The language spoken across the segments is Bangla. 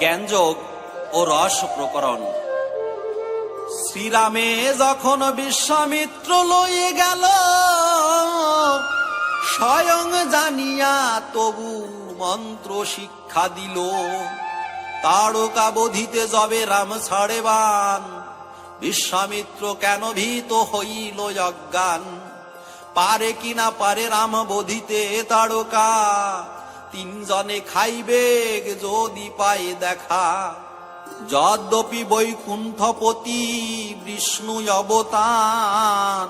জ্ঞানযোগ ও রস প্রকরণ। শ্রীরামে যখন বিশ্বামিত্র লয়ে গেল, স্বয়ং জানিয়া তবু মন্ত্র শিক্ষা দিল তারকা বধিতে যবে রাম ছাড়ে বান বিশ্বামিত্র কেন ভীত হইল অজ্ঞান পারে কিনা পারে রাম বধিতে তারকা? তিনজনে খাইবে যদি পায় দেখা। যদ্যপি বৈকুণ্ঠপতি বিষ্ণু অবতার,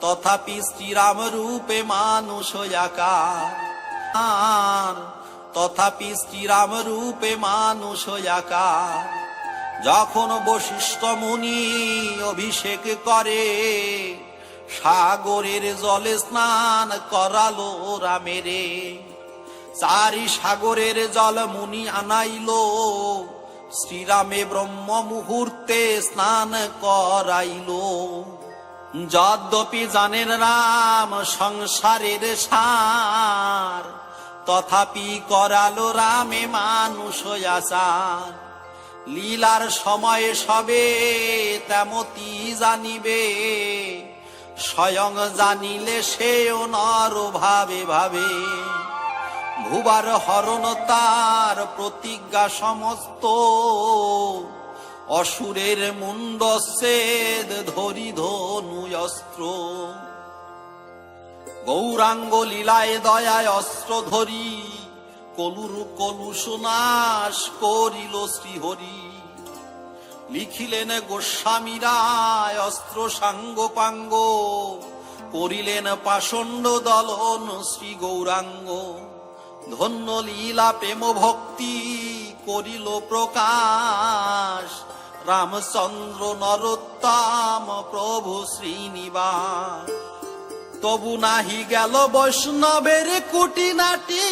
তথাপি শ্রীরাম রূপে মানুষ আকার তথাপি শ্রীরাম রূপে মানুষ আকার যখন বশিষ্ঠ মুনি অভিষেক করে, সাগরের জলে স্নান করালো রামেরে চারি সাগরের জল মুনি আনাইলো। শ্রীরামে ব্রহ্ম মুহূর্তে স্নান করাইল। যদ্যপি জানেন রাম সংসারের সার, তথাপি করালো রামে মানুষ আচার। লীলার সময় সবে তেমতি জানিবে, স্বয়ং জানিলে সেও নর ভাবে ভাবে। ভুবার হরণ তার প্রতিজ্ঞা সমস্ত। অসুরের মুন্ড সেদ ধরি ধনু অস্ত্র। গৌরাঙ্গ লীলায় দয়ায় অস্ত্র ধরি। কলুর কলুষ নাশ করিল শ্রীহরি। লিখিলেন গোস্বামীরায় অস্ত্র সাঙ্গ পাঙ্গ। করিলেন পাষণ্ড দলন শ্রী গৌরাঙ্গ। ধন্য লীলা প্রেম ভক্তি করিল প্রকাশ। রামচন্দ্র নরোত্তম প্রভু শ্রীনিবাস। তবু নাহি গেল বৈষ্ণবের কুটিনাটি।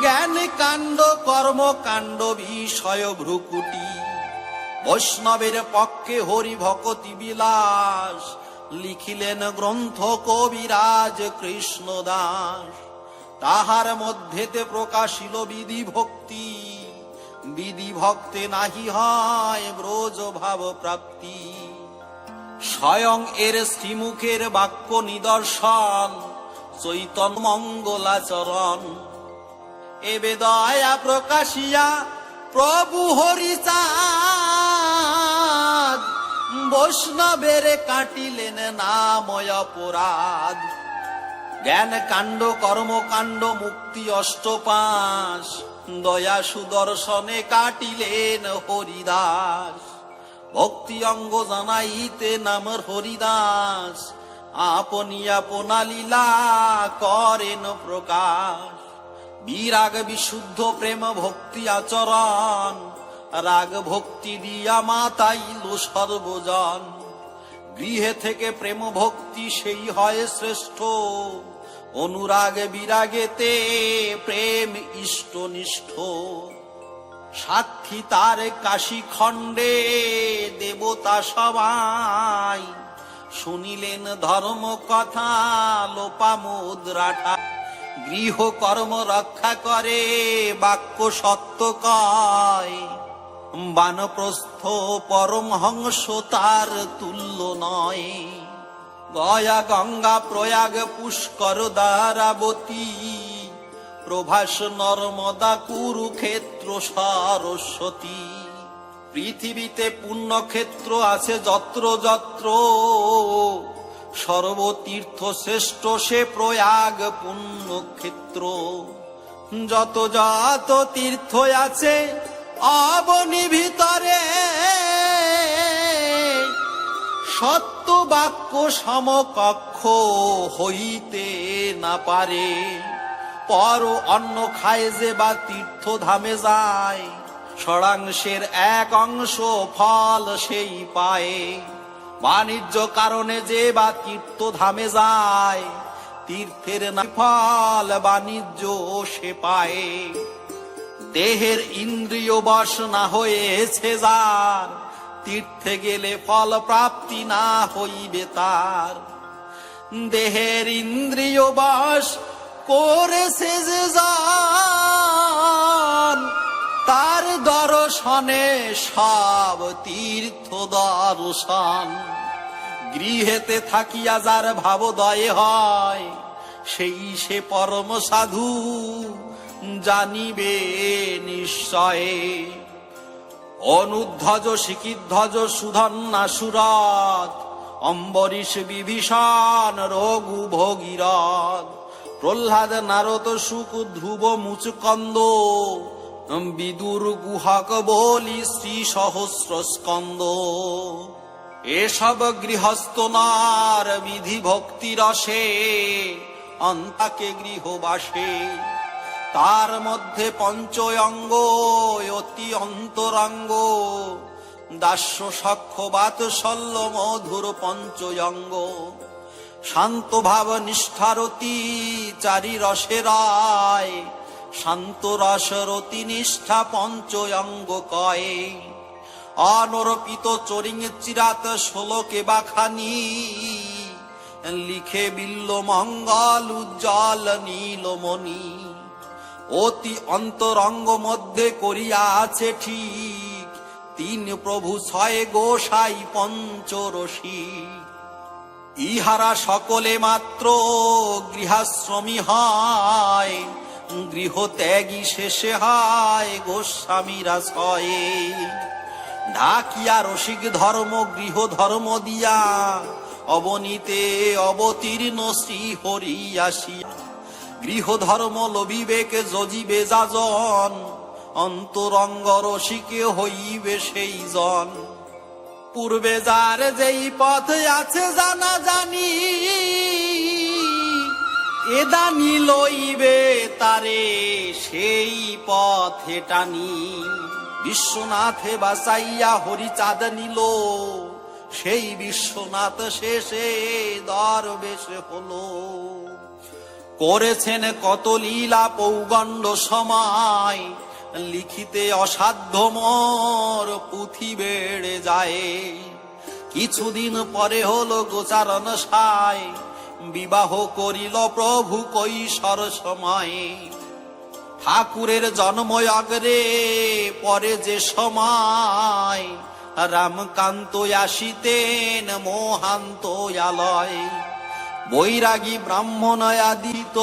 জ্ঞান কাণ্ড কর্মকাণ্ড বিষয় ভ্রুকুটি। বৈষ্ণবের পক্ষে হরি ভকতি বিলাস। লিখিলেন গ্রন্থ কবিরাজ কৃষ্ণ দাস তাহার মধ্যেতে প্রকাশিল বিধি ভক্তি। বিধি ভক্তে নাহি হয় ব্রজ ভাব প্রাপ্তি। স্বয়ং এর শ্রীমুখের বাক্য নিদর্শন চৈতন মঙ্গলাচরণ। এবে দয়া প্রকাশিয়া প্রভু হরিচাঁদ। বৈষ্ণবের কাটিলেন নাময় অপরাধ। জ্ঞান কাণ্ড, কর্মকাণ্ড, মুক্তি, অষ্টপাশ। দয়া সুদর্শনে কাটিলেন হরিদাস। ভক্তি অঙ্গ জানাইতে নামর হরিদাস। আপনি আপনা লীলা করেন প্রকাশ। বিরাগ বিশুদ্ধ প্রেম ভক্তি আচরণ। রাগ ভক্তি দিয়া মাতাইল সর্বজন। গৃহে থেকে প্রেম ভক্তি সেই হয় শ্রেষ্ঠ। অনুরাগ বিরাগেতে প্রেম ইষ্টনিষ্ঠ। সাক্ষী তার কাশী খণ্ডে দেবতা সবাই। শুনিলেন ধর্ম কথা লোপা মুদ্রাঠা গৃহ কর্ম রক্ষা করে, বাক্য সত্য কয়। বানপ্রস্থ পরমহংস তার তুল্য নয়। গয়া গঙ্গা প্রয়াগ পুষ্কর দ্বারাবতী। প্রভাস নর্মদা কুরুক্ষেত্র সরস্বতী। পৃথিবীতে পুণ্যক্ষেত্র আছে যত্র যত্র। সর্বতীর্থ শ্রেষ্ঠ সে প্রয়াগ পুণ্যক্ষেত্র। যত যত তীর্থ আছে অবনি ভিতরে সত্য বাক্য সমকক্ষ হইতে না পারে। পর অন্ন খায় যে বা তীর্থ ধামে যায়, ষড়াংশের এক অংশ ফল সেই পায়। বাণিজ্য কারণে যে বা তীর্থ ধামে যায়, তীর্থের না ফল বাণিজ্য সে পায়। দেহের ইন্দ্রিয় বশ না হয়েছে যার তীর্থে গেলে ফল প্রাপ্তি না হইবে তার। দেহের ইন্দ্রিয় বশ করেছে যে যান তার দর্শনে সব তীর্থ দর্শন। গৃহেতে থাকিয়া যার ভাবোদয় হয়, সেই সে পরম সাধু জানিবে নিশ্চয়ে। অনুধ্বজ শিকিধ্বজ সুধন্না সুরত অম্বরীশ বিভীষণ রঘু ভগীরথ, প্রহ্লাদ নারদ সুখ ধ্রুব মুচকন্দ বিদুর গুহক বলি শ্রী সহস্র স্কন্দ। এসব গৃহস্থ নার বিধি ভক্তি রসে, অন্তাকে গৃহবাসে তার মধ্যে পঞ্চয়ঙ্গ, অতি অন্তরঙ্গ। দাস্য সক্ষ বাতসল্য মধুর পঞ্চয়ঙ্গ। শান্ত ভাব নিষ্ঠারতি চারি রসেরায় শান্ত রসরতি নিষ্ঠা পঞ্চয়ঙ্গ কয়ে। অনরপিত চরিং চিরাত ষোলকে বাখানি। লিখে বিল্ল মঙ্গল উজ্জ্বল নীলমণি। অতি অন্তরঙ্গ মধ্যে করিয়া আছে ঠিক। তিন প্রভু ছয় গোসাই পঞ্চরসী। ইহারা সকলে মাত্র গৃহাশ্রমী হয়। গৃহ ত্যাগী শেষে হয় গোস্বামীরা ছয়ে। ঢাকিয়া রসিক ধর্ম, গৃহ ধর্ম দিয়া অবনীতে অবতীর্ণ শ্রী হরি আসিয়া গৃহ ধর্ম লবিবেক যজিবে যাজন, অন্তরঙ্গ রসিকে হইবে সেই জন পূর্বে যার যেই পথ আছে জানা জানি এদানি লইবে তারে সেই পথে টানি। বিশ্বনাথে বাসাইয়া হরিচাঁদ নিল, সেই বিশ্বনাথ শেষে দরবেশ হলো। করেছেন কত লীলা পৌগণ্ড সময়। লিখিতে অসাধ্য মর পুঁথি বেড়ে যায়। কিছুদিন পরে হলো গোচারণ সায়। বিবাহ করিল প্রভু কৈশোর সময়ে। ঠাকুরের জন্ম অগ্রে পরে যে সময়। রামকান্ত আসিতেন মোহান্ত আলয় বৈরাগী ব্রাহ্মণ আদিত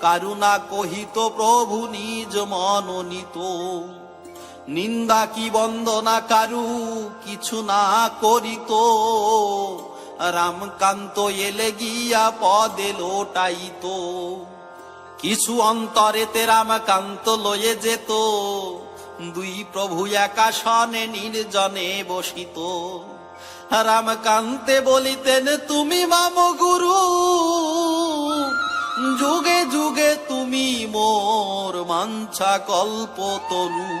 কারুণা কহিত প্রভু নিজ মনোনীত। নিন্দা কি বন্দনা কারু, কিছু না করিত। রামকান্ত এলে গিয়া পদে লোটাইত। কিছু অন্তরেতে রামকান্ত লয়ে যেত। দুই প্রভু একাশনে নির্জনে বসিত। রামকান্তে বলিতেন, তুমি মাম গুরু, যুগে যুগে তুমি মোর মাঞ্ছা কল্প তরু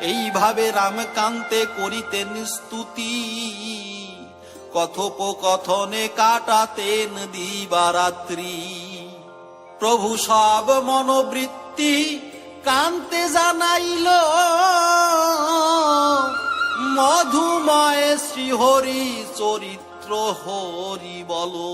এইভাবে রামকান্তে করিতেন স্তুতি। কথোপকথনে কাটাতেন দিবারাত্রি। প্রভু সব মনোবৃত্তি কান্তে জানাইল। মধুময় শ্রীহরি চরিত্র হরি বলো।